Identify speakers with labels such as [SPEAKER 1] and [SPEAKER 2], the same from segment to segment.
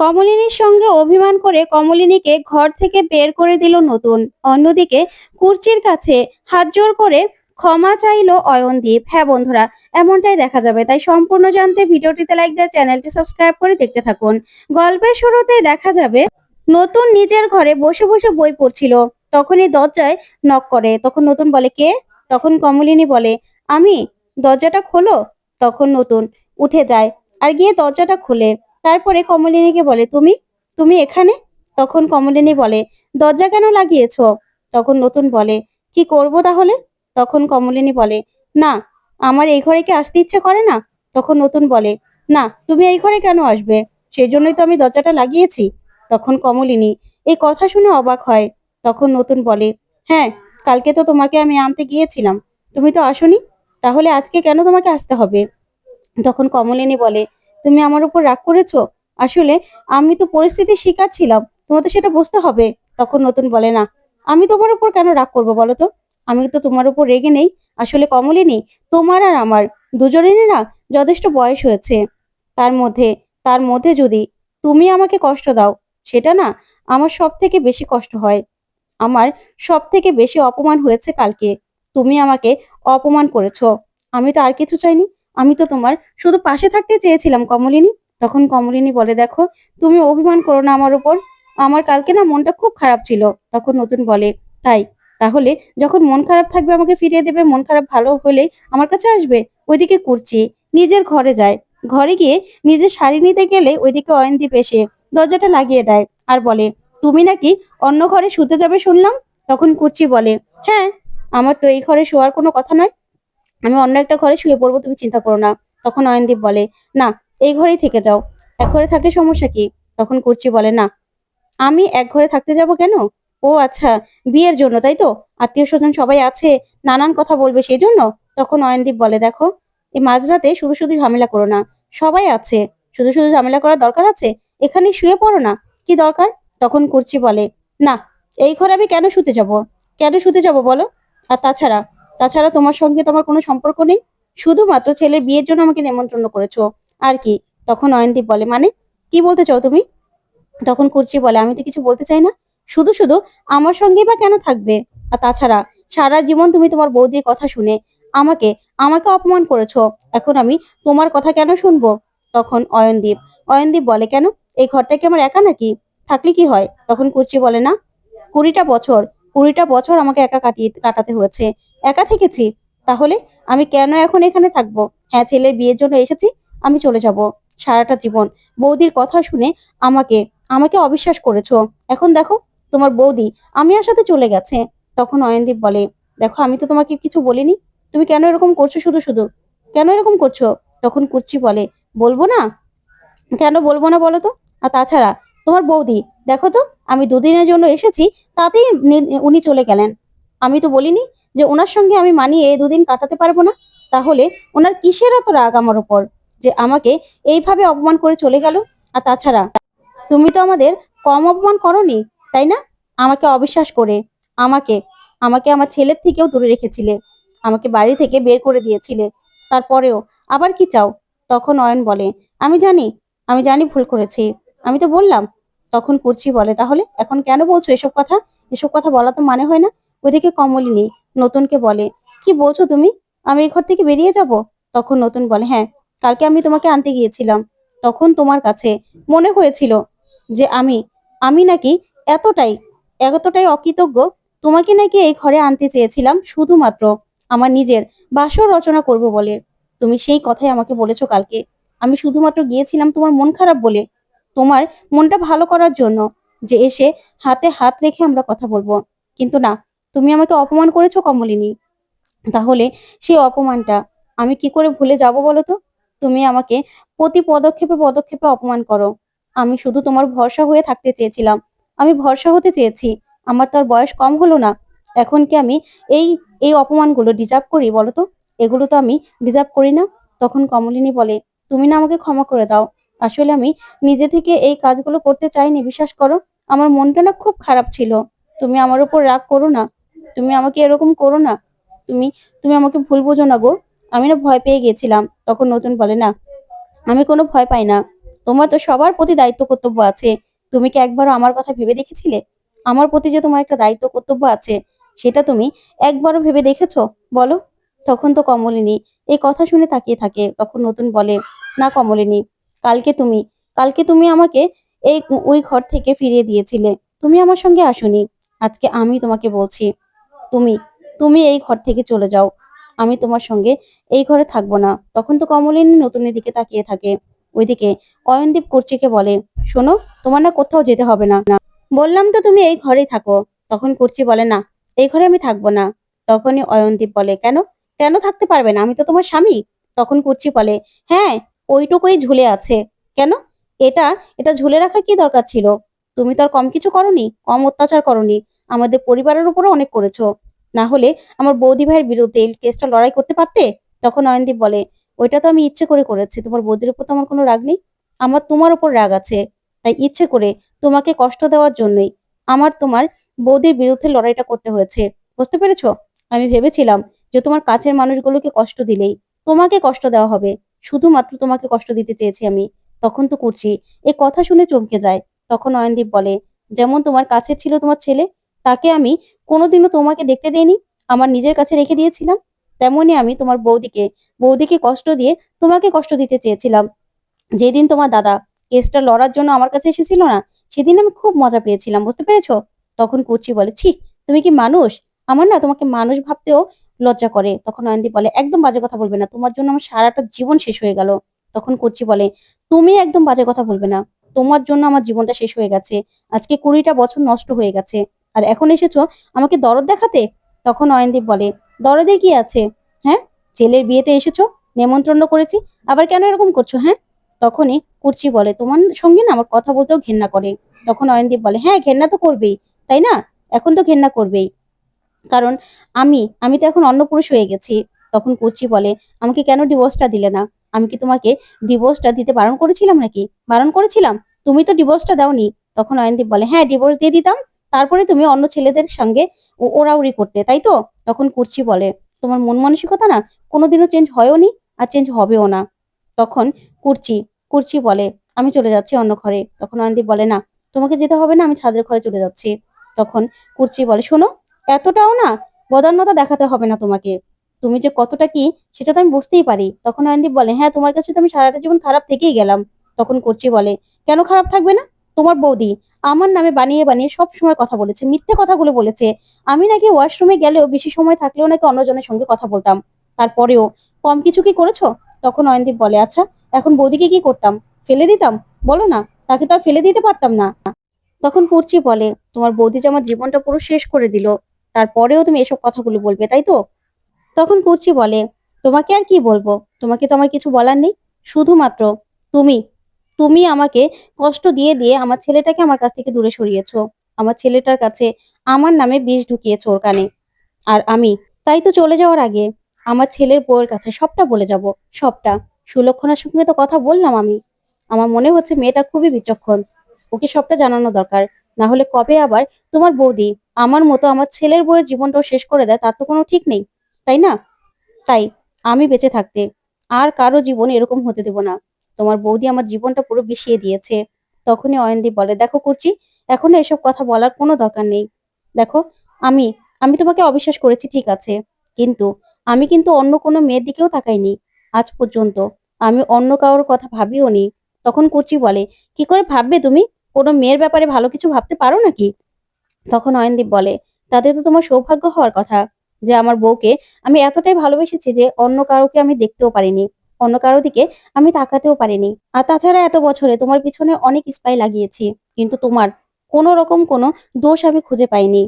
[SPEAKER 1] কমলিনীর সঙ্গে অভিমান করে কমলিনীকে ঘর থেকে বের করে দিল নতুন। অন্যদিকে কুর্চির কাছে হাত জোর করে ক্ষমা চাইলো অয়নদীপ। হ্যাঁ বন্ধুরা, এমনটাই দেখা যাবে। তাই সম্পূর্ণ জানতে ভিডিওটিতে লাইক দিয়ে চ্যানেলটি সাবস্ক্রাইব করে দেখতে থাকুন। গল্পের শুরুতে দেখা যাবে, নতুন নিজের ঘরে বসে বসে বই পড়ছিল। তখনই দরজায় নক করে। তখন নতুন বলে, কে? তখন কমলিনী বলে, আমি, দরজাটা খোলো? তখন নতুন, উঠে যায়। আর গিয়ে দরজাটা খুলে। তারপরে কমলিনীকে বলে, তুমি? তুমি এখানে? তখন কমলিনী বলে, দরজা কেন লাগিয়েছ? তখন নতুন বলে, কি করব তাহলে? তখন কমলিনী বলে, না, আমার এই ঘরে কি আসতে ইচ্ছে করে না? তখন নতুন বলে, না, তুমি এই ঘরে কেন আসবে? সেই জন্যই তো আমি দরজাটা লাগিয়েছি। তখন কমলিনী এই কথা শুনে অবাক হয়। তখন নতুন বলে হ্যাঁ কালকে তো তোমাকে আমি আনতে গিয়েছিলাম। তুমি তো আসোনি, তাহলে আজকে কেন তোমাকে আসতে হবে? তখন কমলিনী বলে তুমি আমার উপর রাগ করেছ? আসলে আমি তো পরিস্থিতির শিকার ছিলাম। তোমার তো সেটা বুঝতে হবে। তখন নতুন বলে, না, আমি তোমার উপর কেন রাগ করব বলো তো? আমি তো তোমার উপর রেগে নেই। আসলে কমলিনী তোমার আর আমার দুজনেরই না যথেষ্ট বয়স হয়েছে। তার মধ্যে তার মধ্যে যদি তুমি আমাকে কষ্ট দাও, সেটা না আমার সব থেকে বেশি কষ্ট হয়। আমার সব থেকে বেশি অপমান হয়েছে কালকে। তুমি আমাকে অপমান করেছ। আমি তো আর কিছু চাইনি। আমি তো তোমার শুধু পাশে থাকতে চেয়েছিলাম, কমলিনী। তখন কমলিনী বলে, দেখো, তুমি অভিমান করো না আমার উপর। আমার কালকে না মনটা খুব খারাপ ছিল। তখন নতুন বলে, তাই? তাহলে যখন মন খারাপ থাকবে আমাকে ফিরিয়ে দেবে, মন খারাপ ভালো হলেই আমার কাছে আসবে? ওইদিকে করছি। নিজের ঘরে যায়। ঘরে গিয়ে নিজের শাড়ি নিতে গেলে ওইদিকে অয়নদীপ এসে দরজাটা লাগিয়ে দেয় আর বলে, তুমি নাকি অন্য ঘরে শুতে যাবে শুনলাম? তখন কুচি বলে হ্যাঁ আমার তো এই ঘরে শোয়ার কোনো কথা নয়। আমি অন্য একটা ঘরে শুয়ে পড়ব, তুমি চিন্তা করো না। তখন অয়নদীপ বলে, না, এই ঘরেই থেকে যাও। এক ঘরে থাকলে সমস্যা কি? তখন কুর্চি বলে, না, আমি এক ঘরে থাকতে যাব কেন? ও আচ্ছা বিয়ের জন্য, তাই তো? আত্মীয় স্বজন সবাই আছে, নানান কথা বলবে সেই জন্য? তখন অয়নদীপ বলে, দেখো, এই মাঝরাতে শুধু শুধু ঝামেলা করো না, সবাই আছে। শুধু শুধু ঝামেলা করার দরকার আছে? এখানে শুয়ে পড়ো না, কি দরকার? তখন কুর্চি বলে, না, এই ঘরে আমি কেন শুতে যাব? কেন শুতে যাব বলো? আর তাছাড়া তাছাড়া তোমার সঙ্গে তোমার কোনো সম্পর্ক নেই? শুধুমাত্র ছেলের বিয়ের জন্য আমাকে নেমন্ত্রণ করেছ। আর কি? তখন অয়নদীপ বলে মানে? কি বলতে চাও তুমি? তখন কুর্চি বলে, আমি তো কিছু বলতে চাই না। শুধু শুধু আমার সঙ্গেই বা কেন থাকবে? আর তাছাড়া, সারা জীবন তুমি তোমার বৌদির কথা শুনে আমাকে আমাকে অপমান করেছ। এখন আমি তোমার কথা কেন শুনব? তখন অয়নদীপ অয়নদীপ বলে, কেন? এই ঘরটা কি আমার একা নাকি? থাকলে কি হয়? তখন কুর্চি বলে, না। কুড়িটা বছর কুড়িটা বছর আমাকে একা কাটিয়ে কাটাতে হয়েছে। একা থেকেছি? তাহলে আমি কেন এখন এখানে থাকব? হ্যাঁ ছেলের বিয়ের জন্য এসেছি, আমি চলে যাব। সারাটা জীবন। বৌদির কথা শুনে আমাকে আমাকে অবিশ্বাস করেছ। এখন দেখো, তোমার বৌদি আমি আর সাথে চলে গেছে। তখন অয়নদীপ বলে, দেখো, আমি তো তোমাকে কিছু বলিনি। তুমি কেন এরকম করছ শুধু শুধু? কেন এরকম করছ? তখন কুর্চি বলে, বলব না? কেন বলব না বলো তো? আর তাছাড়া তোমার বৌদি, দেখো তো, আমি দুদিনের জন্য এসেছি, তাতেই উনি চলে গেলেন। আমি তো বলিনি যে ওনার সঙ্গে আমি মানিয়ে দুদিন কাটাতে পারব না। তাহলে ওনার কিসের এত রাগ আমার উপর? যে আমাকে এইভাবে অপমান করে চলে গেল? আর তাছাড়া, তুমি তো আমাদের কম অপমান করনি, তাই না? আমাকে অবিশ্বাস করে, আমাকে আমাকে আমার ছেলের থেকেও দূরে রেখেছিলে, আমাকে বাড়ি থেকে বের করে দিয়েছিলে। তারপরেও আবার কি চাও? তখন অয়ন বলে, আমি জানি আমি জানি ভুল করেছি। আমি তো বললাম, তখন কুর্চি বলে, তাহলে এখন কেন বলছো এসব কথা? এসব কথা বলা তো মানে হয় না। ওইদিকে কমলিনী নতুনকে বলে, কি বলছো তুমি? আমি এই ঘর থেকে বেরিয়ে যাব? তখন নতুন বলে হ্যাঁ কালকে আমি তোমাকে আনতে গিয়েছিলাম। তখন তোমার কাছে মনে হয়েছিল যে আমি আমি নাকি এতটাই এতটাই অকৃতজ্ঞ। তোমাকে নাকি এই ঘরে আনতে চেয়েছিলাম শুধুমাত্র আমার নিজের বাসর রচনা করব বলে। তুমি সেই কথাই আমাকে বলেছ কালকে। আমি শুধুমাত্র গিয়েছিলাম তোমার মন খারাপ বলে। তোমার মনটা ভালো করার জন্য যে এসে হাতে হাত রেখে আমরা কথা বলব। কিন্তু না, তুমি আমাকে অপমান করেছ কমলিনী। তাহলে সেই অপমানটা আমি কি করে ভুলে যাব বলো তো? তুমি আমাকে প্রতি পদক্ষেপে পদক্ষেপে অপমান করো। আমি শুধু তোমার ভরসা হয়ে থাকতে চেয়েছিলাম। আমি ভরসা হতে চেয়েছি। আমার তো আর বয়স কম হলো না। এখন কি আমি এই এই অপমানগুলো ডিজার্ভ করি বলো তো? এগুলো তো আমি ডিজার্ভ করি না। তখন কমলিনী বলে, তুমি না আমাকে ক্ষমা করে দাও। আসলে আমি নিজে থেকে এই কাজগুলো করতে চাইনি, বিশ্বাস করো। আমার মনটা না খুব খারাপ ছিল। তুমি আমার উপর রাগ করো না। তুমি আমাকে এরকম করো না। তুমি তুমি আমাকে ভুল বোঝো না গো। আমি না ভয় পেয়ে গেছিলাম তখন নতুন বলে, না, আমি কোনো ভয় পাই না। তোমার তো সবার প্রতি দায়িত্ব কর্তব্য আছে। তুমি কি একবারও আমার কথা ভেবে দেখেছিলে? আমার প্রতি যে তোমার একটা দায়িত্ব কর্তব্য আছে, সেটা তুমি একবারও ভেবে দেখেছ? বলো। তখন তো কমলিনী এই কথা শুনে তাকিয়ে থাকে। তখন নতুন বলে, না কমলিনী কালকে তুমি কালকে তুমি আমাকে এই ওই ঘর থেকে ফিরিয়ে দিয়েছিলে। তুমি আমার সঙ্গে আসোনি। আজকে আমি তোমাকে বলছি, তুমি তুমি এই ঘর থেকে চলে যাও। আমি তোমার সঙ্গে এই ঘরে থাকব না। তখন তো কমলিনী নতুনের দিকে তাকিয়ে থাকে। ওইদিকে অয়নদীপ কুর্চিকে বলে, শোনো, তোমার না কোথাও যেতে হবে না। বললাম তো তুমি এই ঘরেই থাকো। তখন কুর্চি বলে, না, এই ঘরে আমি থাকব না। তখনই অয়নদীপ বলে, কেন? কেন থাকতে পারবে না? আমি তো তোমার স্বামী। তখন কুর্চি বলে হ্যাঁ ওইটুকুই ঝুলে আছে। কেন? এটা এটা ঝুলে রাখার কি দরকার ছিল? তুমি তো আর কম কিছু করনি, কম অত্যাচার করনি। আমাদের পরিবারের উপরও অনেক করেছ। না হলে আমার বৌদি ভাইয়ের বিরুদ্ধে এই কেসটা লড়াই করতে পারতে? তখন নয়নদীপ বলে, ওইটা তো আমি ইচ্ছে করে করেছি। তোমার বৌদির উপর তো আমার কোনো রাগ নেই। আমার তোমার উপর রাগ আছে। তাই ইচ্ছে করে তোমাকে কষ্ট দেওয়ার জন্যই আমার তোমার বৌদির বিরুদ্ধে লড়াইটা করতে হয়েছে। বুঝতে পেরেছ? আমি ভেবেছিলাম যে তোমার কাছের মানুষগুলোকে কষ্ট দিলেই তোমাকে কষ্ট দেওয়া হবে। শুধুমাত্র তোমাকে কষ্ট দিতে চেয়েছি আমি, তখন তো করছি। এ কথা শুনে চমকে যায়। তখন অয়নদীপ বলে, যেমন তোমার কাছে ছিল তোমার ছেলে, তাকে আমি কোনোদিনও তোমাকে দেখতে দেইনি। আমার নিজের কাছে রেখে দিয়েছিলাম। তেমনই আমি তোমার বৌদিকে বৌদিকে কষ্ট দিয়ে তোমাকে কষ্ট দিতে চেয়েছিলাম। যেদিন তোমার দাদা কেসটা লড়ার জন্য আমার কাছে এসেছিল না, সেদিন আমি খুব মজা পেয়েছিলাম, বুঝতে পেরেছ? তখন কুচি বলে, ছি, তুমি কি মানুষ? আমার না তোমাকে মানুষ ভাবতেও লজ্জা করে। তখন নয়নদীপ বলে, একদম বাজে কথা বলবে না। তোমার জন্য আমার সারাটা জীবন শেষ হয়ে গেল। তখন কুচি বলে, তুমি একদম বাজে কথা বলবে না। তোমার জন্য আমার জীবনটা শেষ হয়ে গেছে। আজকে কুড়িটা বছর নষ্ট হয়ে গেছে। আর এখন এসেছ আমাকে দরদ দেখাতে? তখন অয়নদীপ বলে, দরদে কি আছে? হ্যাঁ? ছেলের বিয়েতে এসেছ? নেমন্ত্রণ করেছি? আবার কেন এরকম করছ হ্যাঁ? তখনই কুর্চি বলে, তোমার সঙ্গে না আমার কথা বলতেও ঘেন্না করে। তখন অয়নদীপ বলে হ্যাঁ ঘেন্না তো করবেই, তাই না? এখন তো ঘেন্না করবেই। কারণ আমি আমি তো এখন অন্য পুরুষ হয়ে গেছি। তখন কুর্চি বলে, আমাকে কেন ডিভোর্সটা দিলে না? আমি কি তোমাকে ডিভোর্সটা দিতে বারণ করেছিলাম নাকি? বারণ করেছিলাম? তুমি তো ডিভোর্সটা দাওনি। তখন অয়নদীপ বলে হ্যাঁ ডিভোর্স দিয়ে দিতাম। তারপরে তুমি অন্য ছেলেদের সঙ্গে ওড়াউড়ি করতে, তাই তো? তখন কুর্চি বলে, তোমার মন মানসিকতা না কোনোদিনও চেঞ্জ হয়ও নি আর চেঞ্জ হবেও না। তখন কুর্চি কুর্চি বলে, আমি চলে যাচ্ছি অন্য ঘরে। তখন অয়নদীপ বলে, না, তোমাকে যেতে হবে না, আমি ছাদের ঘরে চলে যাচ্ছি। তখন কুর্চি বলে, শোনো এতটাও না বদান্যতা দেখাতে হবে না তোমাকে। তুমি যে কতটা কি, সেটা তো আমি বুঝতেই পারি। তখন অয়নদীপ বলে হ্যাঁ তোমার কাছে তো আমি সারাটা জীবন খারাপ থেকেই গেলাম। তখন কুর্চি বলে, কেন খারাপ থাকবে না? তোমার বৌদি আমার নামে বানিয়ে বানিয়ে সব সময় কথা বলেছে, মিথ্যে কথাগুলো বলেছে। আমি নাকি ওয়াশরুমে গেলেও বেশি সময় থাকলেও নাকি অন্যজনের সঙ্গে কথা বলতাম। তারপরেও, কম কিছু কি করেছ? তখন অয়নদীপ বলে আচ্ছা এখন বৌদিকে কি করতাম? ফেলে দিতাম? বলো না, তাকে তো আর ফেলে দিতে পারতাম না। তখন কুর্চি বলে, তোমার বৌদি যে আমার জীবনটা পুরো শেষ করে দিল তারপরেও তুমি এসব কথাগুলো বলবে, তাই তো? তখন কুর্চি বলে, তোমাকে আর কি বলব? তোমাকে তো আমার কিছু বলার নেই। শুধুমাত্র তুমি তুমি আমাকে কষ্ট দিয়ে দিয়ে আমার ছেলেটাকে আমার কাছ থেকে দূরে সরিয়েছো। আমার ছেলেটার কাছে আমার নামে বিষ ঢুকিয়েছো ওর কানে। আর আমি, তাই তো চলে যাওয়ার আগে আমার ছেলের বউয়ের কাছে সবটা বলে যাব, সবটা। সুলক্ষণার সঙ্গে তো কথা বললাম আমি। আমার মনে হচ্ছে মেয়েটা খুবই বিচক্ষণ। ওকে সবটা জানানো দরকার। না হলে কবে আবার? তোমার বৌদি, আমার মতো আমার ছেলের বউয়ের জীবনটাও শেষ করে দেয়, তার তো কোনো ঠিক নেই, তাই না? তাই, আমি বেঁচে থাকতে আর কারও জীবন এরকম হতে দেব না। তোমার বৌদি আমার জীবনটা পুরো বিষিয়ে দিয়েছে। তখনই অয়নদীপ বলে, দেখো করছি এখন এসব কথা বলার কোনো দরকার নেই। দেখো, আমি আমি তোমাকে অবিশ্বাস করেছি, ঠিক আছে। কিন্তু আমি কিন্তু অন্য কোনো মেয়ের দিকেও তাকাইনি আজ পর্যন্ত। আমি অন্য কারোর কথা ভাবিও নি তখন কুচি বলে, কি করে ভাববে তুমি? কোনো মেয়ের ব্যাপারে ভালো কিছু ভাবতে পারো নাকি? তখন অয়নদীপ বলে, তাতে তো তোমার সৌভাগ্য হওয়ার কথা, যে আমার বউকে আমি এতটাই ভালোবেসেছি যে অন্য কারোকে আমি দেখতেও পারিনি, অন্য কারও দিকে আমি তাকাতেও পারিনি। আর তাছাড়া এত বছরে তোমার পিছনে অনেক স্পাই লাগিয়েছি, কিন্তু তোমার কোনো রকম কোনো দোষ আমি খুঁজে পাইনি।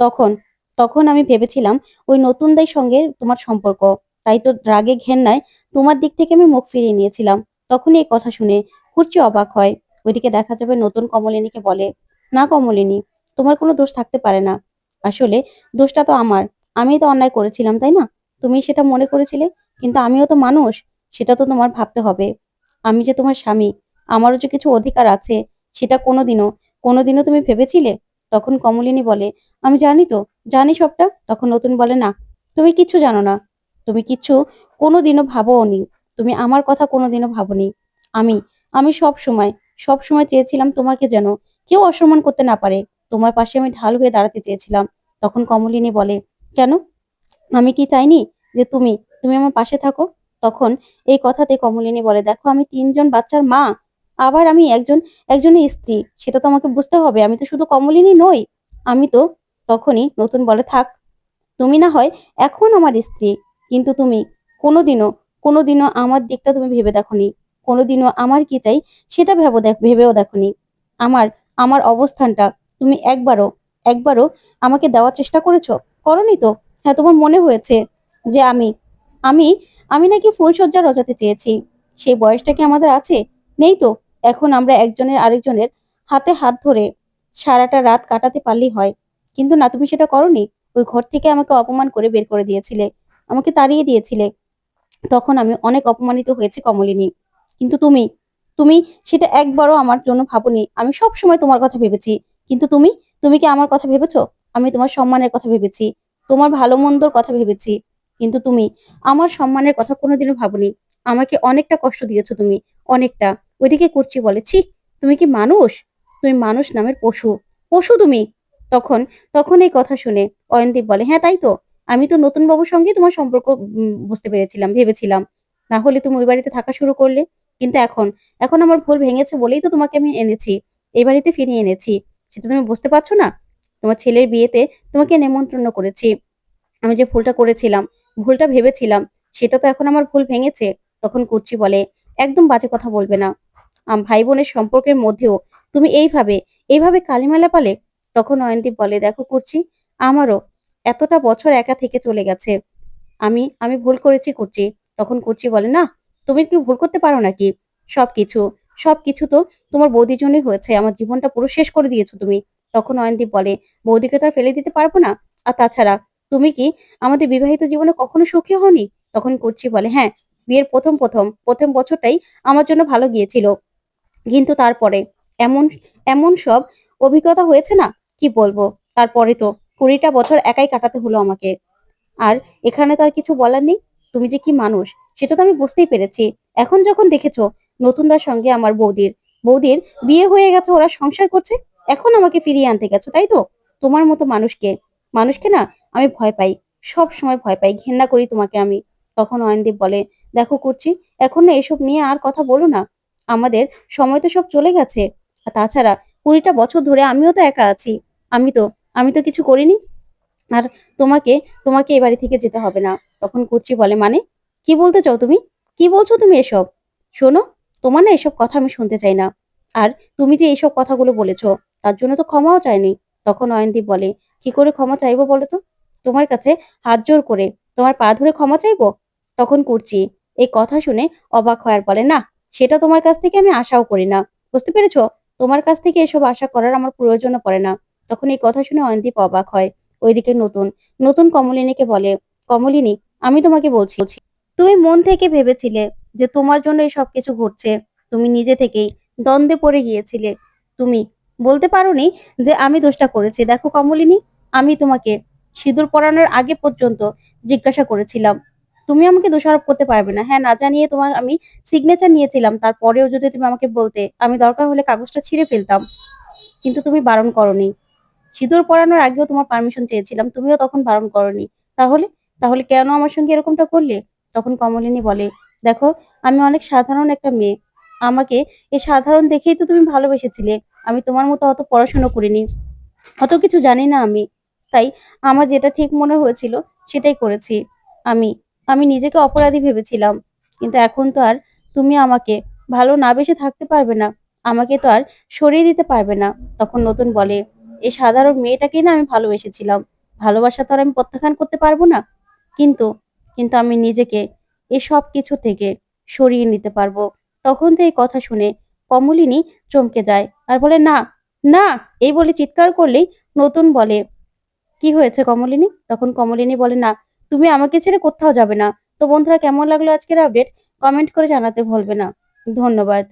[SPEAKER 1] তখন তখন আমি ভেবেছিলাম ওই নতুন দাই সঙ্গে তোমার সম্পর্ক, তাই তো রাগে ঘেন্নায় তোমার দিক থেকে আমি মুখ ফিরিয়ে নিয়েছিলাম। তখনই এই কথা শুনে কুর্চি অবাক হয়। ওইদিকে দেখা যাবে নতুন কমলিনীকে বলে, না কমলিনী, তোমার কোনো দোষ থাকতে পারে না। আসলে দোষটা তো আমার। আমি তো অন্যায় করেছিলাম, তাই না? তুমি সেটা মনে করেছিলে, কিন্তু আমিও তো মানুষ, সেটা তো তোমার ভাবতে হবে। আমি যে তোমার স্বামী, আমারও যে কিছু অধিকার আছে, সেটা কোনোদিনও কোনোদিনও তুমি ভেবেছিলে? তখন কমলিনী বলে, আমি জানি তো, জানি সবটা। তখন নতুন বলে, না, তুমি কিচ্ছু জানো না। তুমি কিচ্ছু কোনোদিনও ভাবোও নি। তুমি আমার কথা কোনোদিনও ভাবোনি আমি আমি সব সময় সব সময় চেয়েছিলাম তোমাকে যেন কেউ অসম্মান করতে না পারে। তোমার পাশে আমি ঢাল হয়ে দাঁড়াতে চেয়েছিলাম। তখন কমলিনী বলে, কেন? আমি কি চাইনি যে তুমি তুমি আমার পাশে থাকো? তখন এই কথাতে কমলিনী বলে, দেখো আমি তিনজন বাচ্চার মা। আবার আমি একজন, একজনের স্ত্রী। সেটা তো আমাকে বুঝতে হবে। আমি তো শুধু কমলিনী নই। আমি তো তখনই নতুন বলে, থাক। তুমি না হয় এখন আমার স্ত্রী। কিন্তু তুমি কোনোদিনও কোনোদিনও আমার দিকটা তুমি ভেবে দেখোনি। কোনোদিনও আমার কি চাই সেটা ভেবে দেখ, ভেবেও দেখোনি। আমার আমার অবস্থানটা তুমি একবারও একবারও আমাকে দেওয়ার চেষ্টা করেছ? করনি তো? হ্যাঁ তোমার মনে হয়েছে যে আমি আমি আমি নাকি ফুলসজ্জা রচাতে চেয়েছি। সেই বয়সটা কি আমাদের আছে? নেই তো? এখন আমরা একজনের আরেকজনের হাতে হাত ধরে সারাটা রাত কাটাতে পারলেই হয়। কিন্তু না, তুমি সেটা করনি। ওই ঘর থেকে আমাকে অপমান করে বের করে দিয়েছিলে। আমাকে তাড়িয়ে দিয়েছিলে। তখন আমি অনেক অপমানিত হয়েছি কমলিনী। কিন্তু তুমি তুমি সেটা একবারও আমার জন্য ভাবনি। আমি সব সময় তোমার কথা ভেবেছি। কিন্তু তুমি তুমি কি আমার কথা ভেবেছো? আমি তোমার সম্মানের কথা ভেবেছি। তোমার ভালো মন্দর কথা ভেবেছি। কিন্তু তুমি, আমার সম্মানের কথা কোনোদিনও ভাবনি। আমাকে অনেকটা কষ্ট দিয়েছ তুমি, অনেকটা। ওইদিকে করছি বলে, ছি, তুমি কি মানুষ? তুমি মানুষ নামের পশু। পশু তুমি? তখন তখন এই কথা শুনে অয়নদীপ বলে হ্যাঁ তাই তো। আমি তো নতুন বাবুর সঙ্গে তোমার সম্পর্ক বুঝতে পেরেছিলাম, ভেবেছিলাম। না হলে তুমি ওই বাড়িতে থাকা শুরু করলে। কিন্তু এখন এখন আমার ভুল ভেঙেছে বলেই তো তোমাকে আমি এনেছি, এই বাড়িতে ফিরিয়ে এনেছি। সেটা তুমি বুঝতে পারছ না? তোমার ছেলের বিয়েতে তোমাকে নেমন্ত্রণ করেছি। আমি যে ভুলটা করেছিলাম, ভুলটা ভেবেছিলাম, সেটা তো এখন আমার ভুল ভেঙেছে, তখন কুর্চি বলে, একদম বাজে কথা বলবে না। ভাই বোনের সম্পর্কের মধ্যেও তুমি এইভাবে এইভাবে কালিমালা পালে? তখন অয়নদীপ বলে, দেখো কুর্চি, আমারও এতটা বছর একা থেকে চলে গেছে। আমি আমি ভুল করেছি কুর্চি। তখন কুর্চি বলে, না তুমি কি ভুল করতে পারো নাকি? সবকিছু সবকিছু তো তোমার বৌদির জন্যই হয়েছে। আমার জীবনটা পুরো শেষ করে দিয়েছ তুমি। তখন অয়নদীপ বলে, বৌদিকে তো আর ফেলে দিতে পারব না? আর তাছাড়া, তুমি কি আমাদের বিবাহিত জীবনে কখনো সুখী হওনি? তখন করছি বলে হ্যাঁ বিয়ের প্রথম প্রথম প্রথম বছরটাই আমার জন্য ভালো গিয়েছিল। কিন্তু তারপরে এমন এমন সব অভিজ্ঞতা হয়েছে না? কি বলব? তারপরে তো কুড়িটা বছর একাই কাটাতে হলো আমাকে। আর এখানে তো আর কিছু বলার নেই? তুমি যে কি মানুষ? সেটা তো আমি বুঝতেই পেরেছি। এখন যখন দেখেছ নতুনদার সঙ্গে আমার বৌদির বৌদির বিয়ে হয়ে গেছে, ওরা সংসার করছে, এখন আমাকে ফিরিয়ে আনতে গেছো, তাই তো? তোমার মতো মানুষকে মানুষকে না আমি ভয় পাই, সব সময় ভয় পাই, ঘেন্না করি তোমাকে আমি। তখন অয়নদীপ বলে, দেখো করছি এখন না এসব নিয়ে আর কথা বলো না। আমাদের সময় তো সব চলে গেছে। আর তাছাড়া কুড়িটা বছর ধরে আমিও তো একা আছি। আমি তো আমি তো কিছু করিনি। আর তোমাকে তোমাকে এ বাড়ি থেকে যেতে হবে না। তখন কুচি বলে মানে? কি বলতে চাও তুমি? কি বলছো তুমি এসব? শোনো, তোমার না এসব কথা আমি শুনতে চাই না। আর তুমি যে এইসব কথাগুলো বলেছ, তার জন্য তো ক্ষমাও চাইনি। তখন অয়নদীপ বলে, কি করে ক্ষমা চাইব বলো তো? তোমার কাছে হাত জোর করে তোমার পা ধরে ক্ষমা চাইব? তখন কুর্চি এই কথা শুনে অবাক হয় আর বলে, না, সেটা তোমার কাছ থেকে আমি আশাও করি না। বুঝতে পেরেছ? তোমার কাছ থেকে এসব আশা করার আমার প্রয়োজনও পড়ে না। তখন এই কথা শুনে অয়নদীপ অবাক হয়। ওইদিকে নতুন নতুন কমলিনীকে বলে, কমলিনী, আমি তোমাকে বলছি তুমি মন থেকে ভেবেছিলে যে তোমার জন্য এই সব কিছু ঘটছে। তুমি নিজে থেকেই দ্বন্দ্বে পড়ে গিয়েছিলে। তুমি বলতে পারোনি যে আমি দোষটা করেছি। দেখো কমলিনী, আমি তোমাকে সিঁদুর পরানোর আগে পর্যন্ত জিজ্ঞাসা করেছিলাম। তুমি আমাকে দোষারোপ করতে পারবে না। হ্যাঁ না জানিয়ে তোমার আমি সিগনেচার নিয়েছিলাম। তারপরেও যদি তুমি আমাকে বলতে, আমি দরকার হলে কাগজটা ছিঁড়ে ফেলতাম। কিন্তু তুমি বারণ করনি। সিঁদুর পরানোর আগেও তোমার পারমিশন চেয়েছিলাম। তুমিও তখন বারণ করনি। তাহলে? তাহলে কেন আমার সঙ্গে এরকমটা করলে? তখন কমলিনী বলে, দেখো, আমি অনেক সাধারণ একটা মেয়ে। আমাকে এই সাধারণ দেখেই তো তুমি ভালোবেসেছিলে। আমি তোমার মতো অত পড়াশোনা করিনি। অত কিছু জানি না আমি। তাই আমার যেটা ঠিক মনে হয়েছিল, সেটাই করেছি আমি। আমি নিজেকে অপরাধী ভেবেছিলাম। কিন্তু এখন তো আর তুমি আমাকে ভালো না বেসে থাকতে পারবে না। আমাকে তো আর সরিয়ে দিতে পারবে না। তখন নতুন বলে, এই সাধারণ মেয়েটাকেই না আমি ভালোবেসেছিলাম। ভালোবাসা তো আর আমি প্রত্যাখ্যান করতে পারব না। কিন্তু কিন্তু আমি নিজেকে এই সব কিছু থেকে সরিয়ে নিতে পারব। তখন তো এই কথা শুনে কমলিনী চমকে যায় আর বলে, না না, এই বলে চিৎকার করলেই নতুন বলে। কি হয়েছে কমলিনী? তখন কমলিনী বলে, না, তুমি আমাকে ছেড়ে কোথাও যাবে না। তো বন্ধুরা, কেমন লাগল আজকের আপডেট কমেন্ট করে জানাতে ভুলবে না। ধন্যবাদ।